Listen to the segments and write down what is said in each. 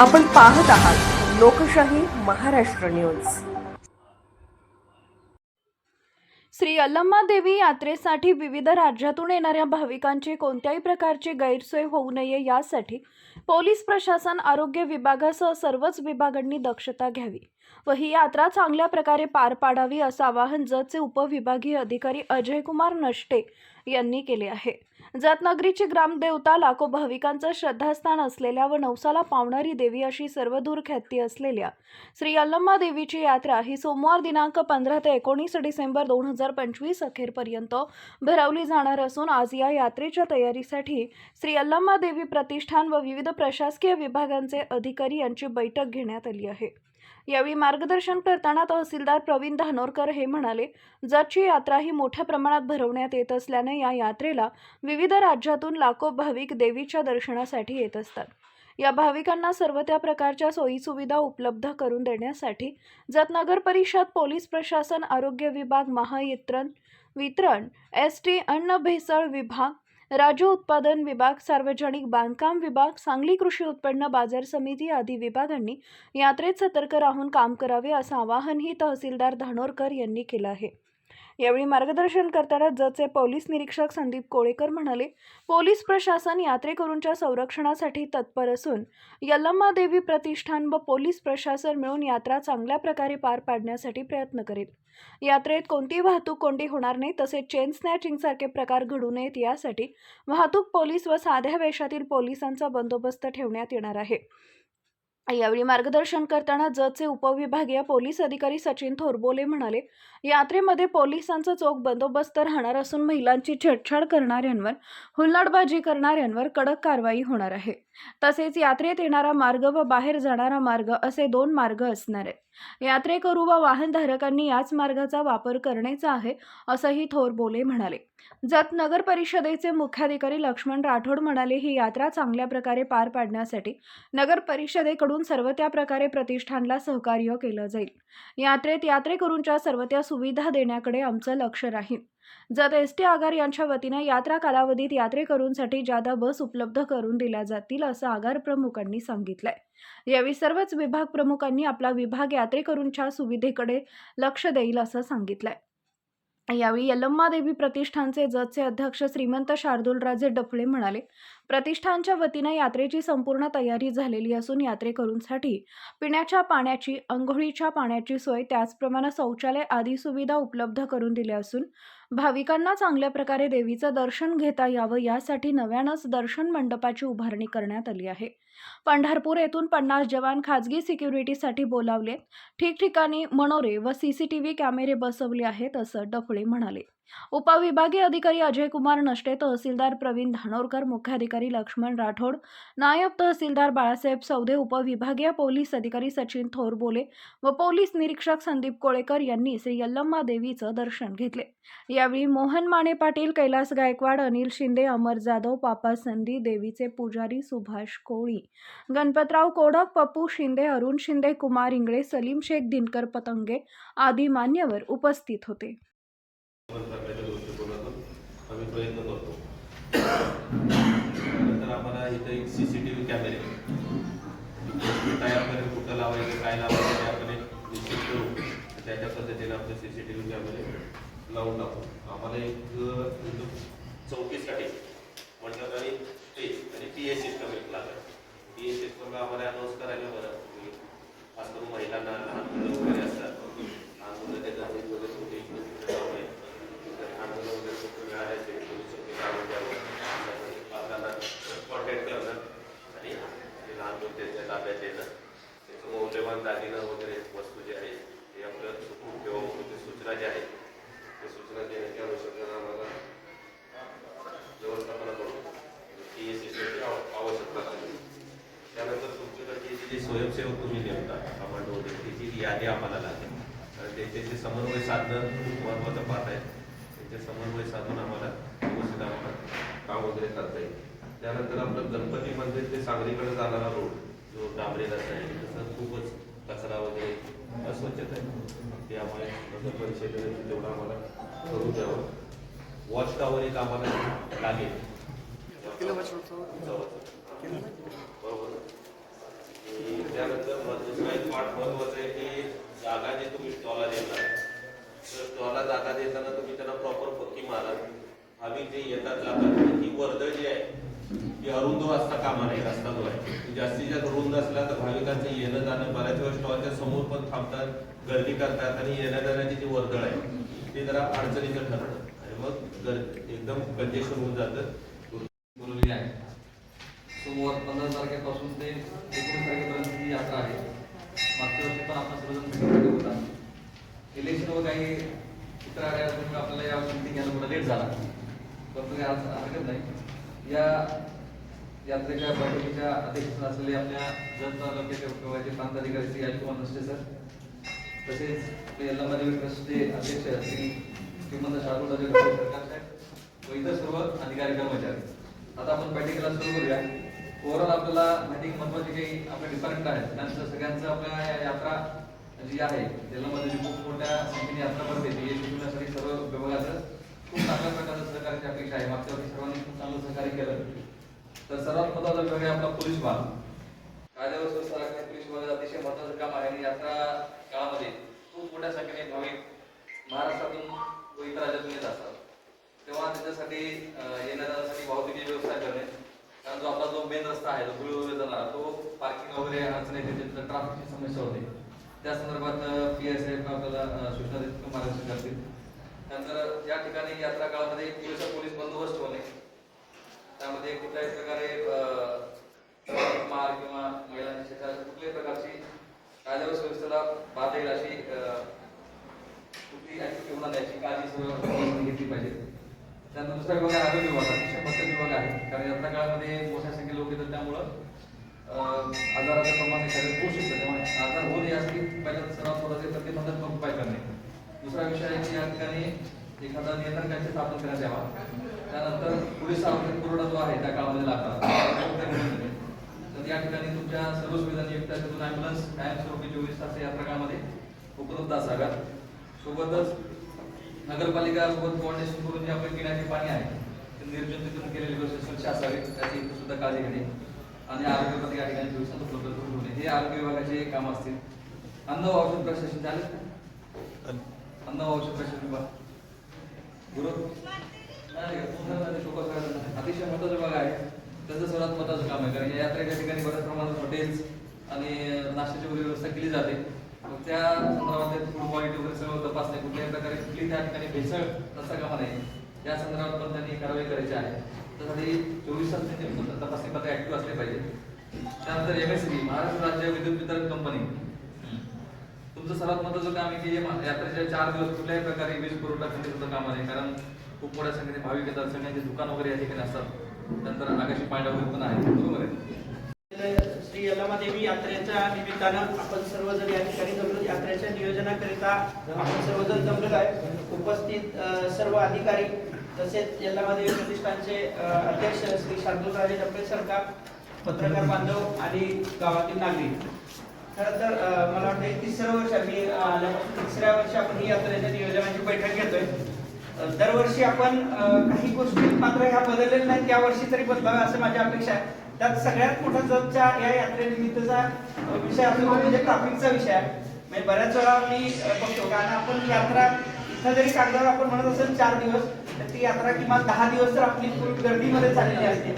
आपण पाहत आहात लोकशाही महाराष्ट्र न्यूज. श्री अल्लम्मा देवी यात्रेसाठी विविध राज्यातून येणाऱ्या भाविकांची कोणत्याही प्रकारची गैरसोय होऊ नये यासाठी पोलीस प्रशासन आरोग्य विभागासह सर्वच विभागांनी दक्षता घ्यावी. व ही यात्रा चांगल्या प्रकारे पार पाडावी असं आवाहन जतचे उपविभागीय अधिकारी अजयकुमार नष्टे यांनी केले आहे. जतनगरीची ग्रामदेवता लाखो भाविकांचं श्रद्धास्थान असलेल्या व नवसाला पावणारी देवी अशी सर्वदूर ख्याती असलेल्या श्री अल्लम्मा देवीची यात्रा ही सोमवार दिनांक पंधरा ते एकोणीस डिसेंबर दोन हजार पंचवीस अखेरपर्यंत भरवली जाणार असून आज या यात्रेच्या तयारीसाठी श्री अल्लम्मा देवी प्रतिष्ठान व विविध प्रशासकीय विभागांचे अधिकारी यांची बैठक घेण्यात आली आहे. यावेळी मार्गदर्शन करताना तहसीलदार प्रवीण धानोरकर हे म्हणाले जतची यात्रा ही मोठ्या प्रमाणात भरवण्यात येत असल्याने या यात्रेला विविध राज्यातून लाखो भाविक देवीच्या दर्शनासाठी येत असतात. या भाविकांना सर्व त्या प्रकारच्या सोयीसुविधा उपलब्ध करून देण्यासाठी जतनगर परिषद पोलीस प्रशासन आरोग्य विभाग महावितरण वितरण एस टी अन्न भेसळ विभाग राज्य उत्पादन विभाग सार्वजनिक बांधकाम विभाग सांगली कृषी उत्पन्न बाजार समिती आदी विभागांनी यात्रेत सतर्क राहून काम करावे असं आवाहनही तहसीलदार धानोरकर यांनी केलं आहे. यावेळी मार्गदर्शन करताना जतचे पोलीस निरीक्षक संदीप कोळेकर म्हणाले पोलीस प्रशासन यात्रेकरूंच्या संरक्षणासाठी तत्पर असून यल्लम्मा देवी प्रतिष्ठान व पोलीस प्रशासन मिळून यात्रा चांगल्या प्रकारे पार पाडण्यासाठी प्रयत्न करेल यात्रेत कोणती वाहतूक कोंडी होणार नाही तसेच चेन स्नॅचिंग सारखे प्रकार घडू नयेत यासाठी वाहतूक पोलीस व साध्या वेशातील पोलिसांचा बंदोबस्त ठेवण्यात येणार आहे. यावेळी मार्गदर्शन करताना जतचे उपविभागीय पोलीस अधिकारी सचिन थोरबोले म्हणाले यात्रेमध्ये पोलिसांचा चोख बंदोबस्त राहणार असून महिलांची छेडछाड करणाऱ्यांवर हुल्लडबाजी करणाऱ्यांवर कडक कारवाई होणार आहे. तसेच यात्रेत येणारा मार्ग व बाहेर जाणारा मार्ग असे दोन मार्ग असणार आहेत. यात्रेकरू व वाहनधारकांनी याच मार्गाचा वापर करण्याचा आहे असंही थोरबोले म्हणाले. जत नगर परिषदेचे मुख्याधिकारी लक्ष्मण राठोड म्हणाले ही यात्रा चांगल्या प्रकारे पार पाडण्यासाठी नगर परिषदेकडून सर्व त्या प्रकारे प्रतिष्ठानला सहकार्य केलं जाईल. यात्रेत यात्रेकरूंच्या सर्व त्या सुविधा देण्याकडे आमचं लक्ष राहील. जत एस टी आगार यांच्या वतीने यात्रा कालावधीत यात्रेकरूंसाठी जादा बस उपलब्ध करून दिल्या जातील असं आगार प्रमुखांनी सांगितलंय. यावेळी सर्वच विभाग प्रमुखांनी आपला विभाग यात्रेकरूंच्या सुविधेकडे लक्ष देईल असं सांगितलंय. यावेळी यलम्मा देवी प्रतिष्ठानचे जतचे अध्यक्ष श्रीमंत शार्दूलराजे डफळे म्हणाले प्रतिष्ठानच्या वतीनं यात्रेची संपूर्ण तयारी झालेली असून यात्रेकरूंसाठी पिण्याच्या पाण्याची अंघोळीच्या पाण्याची सोय त्याचप्रमाणे शौचालय आदी सुविधा उपलब्ध करून दिल्या असून भाविकांना चांगल्या प्रकारे देवीचं दर्शन घेता यावं यासाठी नव्यानंच दर्शन मंडपाची उभारणी करण्यात आली आहे. पंढरपूर येथून पन्नास जवान खाजगी सिक्युरिटीसाठी बोलावले. ठिकठिकाणी मनोरे व सीसीटीव्ही कॅमेरे बसवले आहेत असं डफळे म्हणाले. उपविभागीय अधिकारी अजय कुमार नष्टे तहसीलदार प्रवीण धानोरकर मुख्याधिकारी लक्ष्मण राठोड नायब तहसीलदार बाळासाहेब सौदे उपविभागीय पोलीस अधिकारी सचिन थोरबोले व पोलीस निरीक्षक संदीप कोळेकर यांनी श्री यल्लम्मा देवीचं दर्शन घेतले. यावेळी मोहन माने पाटील कैलास गायकवाड अनिल शिंदे अमर जाधव पापा संधी देवीचे पुजारी सुभाष कोळी गणपतराव कोडक पप्पू शिंदे अरुण शिंदे कुमार इंगळे सलीम शेख दिनकर पतंगे आदी मान्यवर उपस्थित होते. प्रकारच्या दृष्टिकोनातून आम्ही प्रयत्न करतो. नंतर आम्हाला इथं एक सी सी टी व्ही कॅमेरे तयार करेल कुठं लावायचं काय लावायचं ते आपण एक निश्चित करू त्याच्या पद्धतीने आपले सी सी टी व्ही कॅमेरे लावून टाकू. आम्हाला एक अ, इथं चौकीसाठी म्हणतात आणि स्टेज आणि पी ए सिस्टम एक लागेल. पी ए सिस्टमला आम्हाला अनाऊन्स करायला बरं की खास करून महिलांना लहान मुलं वगैरे असतात लहान मुलं त्याच्या हाती वगैरे कुठे इकडे तिकडे जाऊ नये तर लहान मुलं वगैरे कुठे मिळाले ते पोलीस चौकीत आणून द्यावं पालकांना कॉन्टॅक्ट करणं आणि ते लहान मुलं त्याच्या ताब्यात येणं त्याचं मौल्यवान दागिनं वगैरे वस्तू जे आहे ते आपलं चुकून किंवा म्हणून ते सूचना ज्या आहेत त्या सूचना देण्याच्या अनुषंगानं आम्हाला व्यवस्थापना करून टी एस सिस्टमची आवश्यकता लागली त्यानंतर तुमच्याकडची जी स्वयंसेवक तुम्ही नेमता कमांडो वगैरे त्याची यादी आम्हाला लागेल. कारण त्यांच्याशी समन्वय साधणं खूप महत्त्वाचं पाठ आहे. त्यांचे समन्वय साधून आम्हाला व्यवस्थित आम्हाला काम वगैरे करता येईल. त्यानंतर आपलं गणपती मंदिर ते सांगलीकडे जाणारा रोड जो डांबरेला आहे तसं खूपच कचरा वगैरे अस्वच्छता आहे. ते आम्हाला नगर परिषदेने तेवढं आम्हाला करू द्यावं. वॉच टॉवर एक आम्हाला लागेल. बरोबर. त्यानंतर मग दुसरा एक पाठ महत्वाचं आहे की जागा जी तुम्ही स्टॉला देणार आहे तर स्टॉला जागा देताना तुम्ही त्यांना प्रॉपर पक्की मारा. भाविक जे येतात जातात ही वर्दळ जी आहे की अरुंद असता कामा नाही रस्ता जो आहे. जास्तीत जास्त रुंद असला तर भाविकांचं येणं जाणं बऱ्याच वेळा स्टॉलच्या समोर पण थांबतात गर्दी करतात आणि येण्या जाण्याची जी वर्दळ आहे ती जरा अडचणीचं ठरतं. आणि मग गर्दी एकदम कंजेशन होऊन जातं बोलवलेली आहे सोमवार पंधरा तारखेपासून ते एकोणीस तारखेपर्यंत ही यात्रा आहे मागच्या वर्षी पण आपण सर्वजण भेटले होता इलेक्शन व काही इतर आल्यामुळे आपल्याला या मिटिंग घ्यायला थोडा लेट झाला पण तुम्ही आज हरकत नाही या यात्रेच्या बैठकीच्या अध्यक्षस्थान असलेले आपल्या जत तालुक्याचे उपविभागाचे प्रांताधिकारी श्री अजिकुमार नसते सर. तसेच यल्लामध्ये ट्रस्टचे अध्यक्ष श्री श्रीमंत शाहरुख सरकार साहेब व इतर सर्व अधिकारी कर्मचारी. आता आपण प्रॅक्टिकलला सुरू करूया. ओव्हरऑल आपल्याला माहिती महत्त्वाचे काही आपले डिपार्टमेंट आहेत. त्यांचं सगळ्यांचं आपल्या या यात्रा जी आहे यामध्ये खूप मोठ्या संख्येने यात्रा भरते. ती यशस्वी सर्व विभागाचं खूप चांगल्या प्रकारचं सहकार्याची अपेक्षा आहे. मागच्या वर्षी सर्वांनी खूप चांगलं सहकार्य केलं. तर सर्वात महत्त्वाचा विभाग आहे आपला पोलीस विभाग कायदा व सुव्यवस्था राखणे पोलीस विभागाचं अतिशय महत्वाचं काम आहे आणि यात्रा काळामध्ये खूप मोठ्या संख्येने भाविक महाराष्ट्रातून व इतर राज्यातून येत असतात. तेव्हा त्याच्यासाठी अं, येण्या जाण्यासाठी वाहतुकीची व्यवस्था करणे कारण जो आपला जो मेन रस्ता आहे जो धुळे वगैरे जाणारा तो पार्किंग वगैरे अडचण येते तिथं ट्रॅफिकची समस्या होते. त्या संदर्भात पी एस एफ आपल्याला सूचना देतील मार्गदर्शन करतील. त्यानंतर या ठिकाणी यात्रा काळामध्ये पुरेसा पोलीस बंदोबस्त होणे त्यामध्ये कुठल्याही प्रकारे मार किंवा महिलांच्या क्षेत्रात कुठल्याही प्रकारची कायदा व सुव्यवस्थेला बाधा येईल अशी अं, कुठली ऍक्टिव्हिटी होणार नाही याची काळजी घेतली पाहिजे. त्यानंतर दुसरा विभाग आहे आरोग्य विभाग अतिशय महत्त्वाचा विभाग आहे. कारण यात्रा काळामध्ये मोठ्या संख्येने लोक येतात. त्यामुळं आजाराचं प्रमाण एखाद्या होऊ शकतं त्यामुळे आजार होऊ नये यासाठी पहिला सर्वात महत्त्वाचे प्रतिबंधात्मक उपाय करणे. दुसरा विषय आहे की या ठिकाणी एखादा नियंत्रण कक्ष स्थापन करण्यात यावा. त्यानंतर पोलीस आरोग्य पुरवठा जो आहे त्या काळामध्ये लागतात. तर या ठिकाणी तुमच्या सर्व सुविधांनी युक्त त्यातून ॲम्ब्युलन्स कायमस्वरूपी चोवीस तास यात्रा काळामध्ये उपलब्ध असाव्यात. सोबतच नगरपालिका सोबत कोऑर्डिनेशन करून जे आपले पिण्याचे पाणी आहे ते निर्जंतुकीकरण केलेली गोष्ट स्वच्छ असावी त्याची सुद्धा काळजी घेणे. आणि आरोग्य खाते या ठिकाणी चोवीस तास उपलब्ध करून ठेवणे. हे आरोग्य विभागाचे काम असतील. अन्न औषध प्रशासन झाले अन्न औषध प्रशासन विभाग गुरु नाही, नाही, शोकस करायचं. अतिशय महत्त्वाचा भाग आहे. त्याचं सर्वात महत्वाचं काम आहे. कारण या यात्रेच्या ठिकाणी बऱ्याच प्रमाणात हॉटेल्स आणि नाश्त्याची वगैरे व्यवस्था केली जाते. त्या संदर्भात फूड क्वालिटी वगैरे सर्व तपासणे कुठल्याही प्रकारे कुठली त्या ठिकाणी भेसळ नसता कामा नये. या संदर्भात पण त्यांनी कारवाई करायची आहे. त्यासाठी चोवीस तास त्यांचे तपासणी पत्र ऍक्टिव्ह असले पाहिजे. त्यानंतर एम एस सी महाराष्ट्र राज्य विद्युत वितरण कंपनी तुमचं सर्वात महत्वाचं काम आहे की यात्रेच्या चार दिवस कुठल्याही प्रकारे वीज पुरवठा खंडित काम आहे कारण खूप मोठ्या संख्येने भाविक येतात. सगळ्यांचे दुकान वगैरे या ठिकाणी असतात. नंतर आकाशी पांडा वगैरे पण आहे. बरोबर आहे. श्री यल्लामादेवी यात्रेच्या निमित्तानं आपण सर्वजण या ठिकाणी जमलो यात्रेच्या नियोजनाकरिता आपण सर्वजण जमलेलो आहे. उपस्थित सर्व अधिकारी तसेच यल्लामादेवी प्रतिष्ठानचे अध्यक्ष श्री शांतुराजे टप्पे सरकार पत्रकार बांधव आणि गावातील नागरिक. खरं तर मला वाटतं तिसरं वर्ष मी तिसऱ्या वर्षी आपण ही यात्रेच्या नियोजनाची बैठक घेतोय. दरवर्षी आपण काही गोष्टी मात्र ह्या बदललेल्या नाहीत या वर्षी तरी बदलाव्या असं माझी अपेक्षा आहे. त्यात सगळ्यात मोठा जगच्या या यात्रेनिमित्तचा विषय असतो म्हणजे ट्रॅफिकचा विषय आहे. म्हणजे बऱ्याच वेळा मी बघतो कारण आपण यात्रा इथं जरी कागदावर आपण म्हणत असेल चार दिवस तर ती यात्रा किमान दहा दिवस तर आपली पूर्ण गर्दीमध्ये चाललेली असते.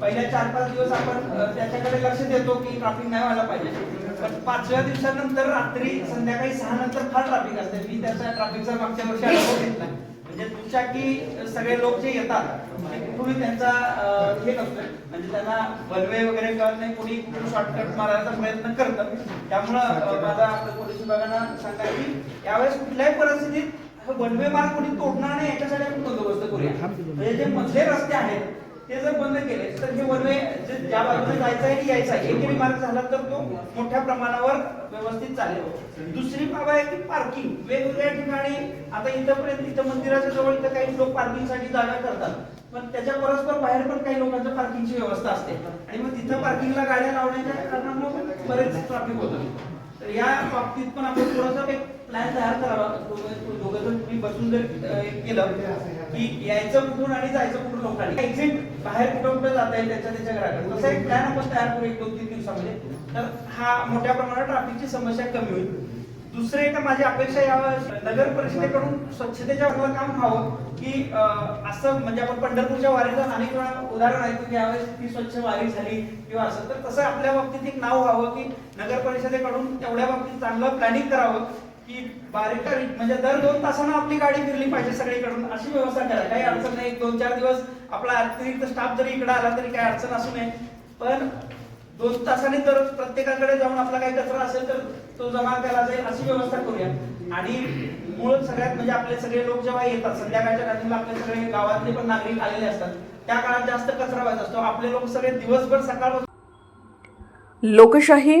पहिल्या चार पाच दिवस आपण त्याच्याकडे लक्ष देतो की ट्रॅफिक नाही व्हायला पाहिजे. पण पाचव्या दिवसानंतर रात्री संध्याकाळी सहा नंतर फार ट्रॅफिक असते. मी त्याचा ट्रॅफिकचा मागच्या वर्षी अनुभव घेतला म्हणजे दुचाकी सगळे लोक जे येतात आणि कुठूनही त्यांचा हे नसतं म्हणजे त्यांना वनवे वगैरे कळत नाही कोणी कुठून शॉर्टकट मारायचा प्रयत्न करतं. त्यामुळं माझा आपल्या पोलीस विभागानं सांगा की यावेळेस कुठल्याही परिस्थितीत वनवे मार्ग कोणी तोडणार नाही याच्यासाठी आपण बंदोबस्त करूया. म्हणजे जे मधले रस्ते आहेत ते जर बंद केले तर हे वनवे ज्या बाजूने जायचं आहे आणि यायचं आहे. एकेरी मार्ग झाला तर तो मोठ्या प्रमाणावर व्यवस्थित चालेल. दुसरी बाब आहे की पार्किंग वेगवेगळ्या ठिकाणी आता इथंपर्यंत इथं मंदिराच्या जवळ इथं काही लोक पार्किंगसाठी जागा करतात. पण त्याच्या परस्पर बाहेर पण काही लोकांच्या पार्किंगची व्यवस्था असते. आणि मग तिथं पार्किंगला गाड्या लावण्याच्या कारणामुळे बरेच ट्रॅफिक होतं. तर या बाबतीत पण आपण थोडंसं प्लॅन तयार करावा. दोघं जण तुम्ही बसून जर केलं की यायचं कुठून आणि जायचं कुठून लोकांनी. एक्झिट बाहेर कुठं कुठं जाता येईल त्याच्या त्याच्या घराकडे. तसा एक प्लॅन आपण तयार करू एक दोन तीन दिवसामध्ये. तर हा मोठ्या प्रमाणात ट्रॅफिकची समस्या कमी होईल. दुसरे एक माझी अपेक्षा यावेळेस नगर परिषदेकडून स्वच्छतेच्या बाजूला काम व्हावं की असं म्हणजे आपण पंढरपूरच्या वारीचं अनेक वेळा उदाहरण ऐकतो की यावेळेस ती स्वच्छ वारी झाली किंवा असं. तर तसं आपल्या बाबतीत एक नाव व्हावं की नगर परिषदेकडून तेवढ्या बाबतीत चांगलं प्लॅनिंग करावं. की बारीक म्हणजे दर दोन तासांना आपली गाडी फिरली पाहिजे सगळीकडून. अशी व्यवस्था करा. काही अडचण नाही. दोन चार दिवस आपला अतिरिक्त स्टाफ जरी इकडे आला तरी काही अडचण असू नये. पण दोन तासाने तर प्रत्येकाकडे जाऊन आपला काही कचरा असेल तर तो जमा केला जाईल अशी व्यवस्था करूया. आणि मूळ सगळ्यात म्हणजे आपले सगळे लोक जेव्हा येतात संध्याकाळच्या टायमिंगला आपले सगळे गावातले पण नागरिक आलेले असतात. त्या काळात जास्त कचरा व्हायचा असतो. आपले लोक सगळे दिवसभर सकाळपासून लोकशाही